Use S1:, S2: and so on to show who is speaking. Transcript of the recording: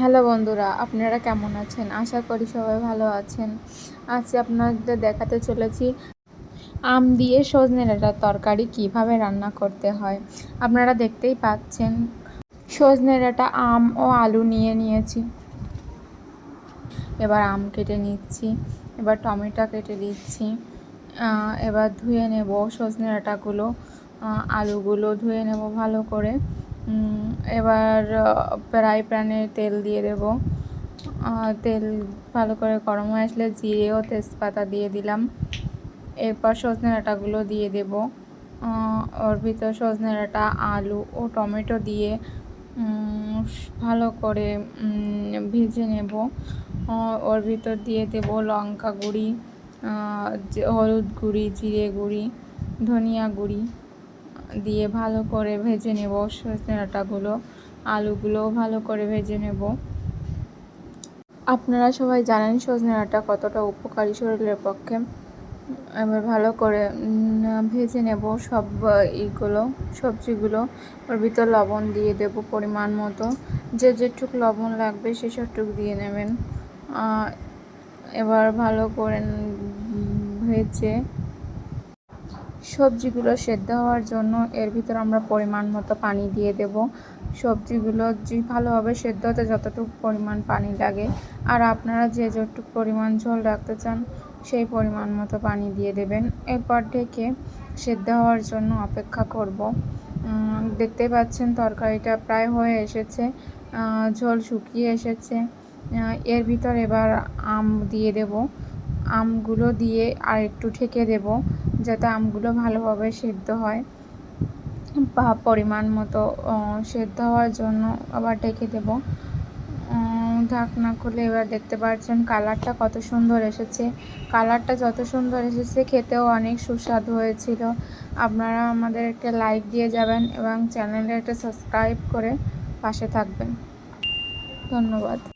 S1: Hello বন্ধুরা, আপনারা কেমন আছেন? আশা করি সবাই ভালো আছেন। আজকে আপনাদের দেখাতে চলেছি আম দিয়ে সজনে ডাঁটার তরকারি কীভাবে রান্না করতে হয়। আপনারা দেখতেই পাচ্ছেন, সজনে ডাঁটা, আম ও আলু নিয়ে নিয়েছি। এবার আম কেটে নিচ্ছি, এবার টমেটো কেটে দিচ্ছি এবার ধুয়ে নেব সজনে ডাঁটাগুলো আলুগুলো ধুয়ে নেব ভালো করে। এবার ফ্রাই প্যানে তেল দিয়ে দেব। তেল ভালো করে গরম হয়ে আসলে জিরে ও তেজপাতা দিয়ে দিলাম। এরপর সজনে ডাঁটাগুলো দিয়ে দেব। ওর ভিতর সজনে ডাঁটা, আলু ও টমেটো দিয়ে ভালো করে ভেজে নেব। ওর ভিতর দিয়ে দেব লঙ্কা গুঁড়ি হলুদ গুঁড়ি, জিরে গুঁড়ি, ধনিয়া গুঁড়ি। দিয়ে ভালো করে ভেজে নেব সজনে ডাঁটাগুলো আলুগুলোও ভালো করে ভেজে নেব। আপনারা সবাই জানেন সজনে ডাঁটা কতটা উপকারী শরীরের পক্ষে। এবার ভালো করে ভেজে নেব সব ইগুলো, সবজিগুলো। ওর ভিতর লবণ দিয়ে দেব পরিমাণ মতো। যে যেটুক লবণ লাগবে সেসবটুক দিয়ে নেবেন। এবার ভালো করে ভেজে সবজিগুলো সেদ্ধ হওয়ার জন্য এর ভিতর আমরা পরিমাণ মতো পানি দিয়ে দেব। সবজিগুলো যে ভালোভাবে সেদ্ধ হতে যতটুকু পরিমাণ পানি লাগে আর আপনারা যে যতটুকু পরিমাণ ঝোল রাখতে চান সেই পরিমাণ মতো পানি দিয়ে দেবেন। এরপর ঢেকে সেদ্ধ হওয়ার জন্য অপেক্ষা করব। উম, দেখতেই পাচ্ছেন তরকারিটা প্রায় হয়ে এসেছে ঝোল শুকিয়ে এসেছে। এর ভিতর এবার আম দিয়ে দেব। আমগুলো দিয়ে আর একটু ঢেকে দেব, যাতে আমগুলো ভালোভাবে সেদ্ধ হয়। বা পরিমাণ মতো সেদ্ধ হওয়ার জন্য আবার ঢেকে দেব। ঢাকনা খুলে এবার দেখতে পাচ্ছেন কালারটা কত সুন্দর এসেছে। কালারটা যত সুন্দর এসেছে, খেতেও অনেক সুস্বাদু হয়েছিল। আপনারা আমাদের একটা লাইক দিয়ে যাবেন এবং চ্যানেলে একটা সাবস্ক্রাইব করে পাশে থাকবেন। ধন্যবাদ।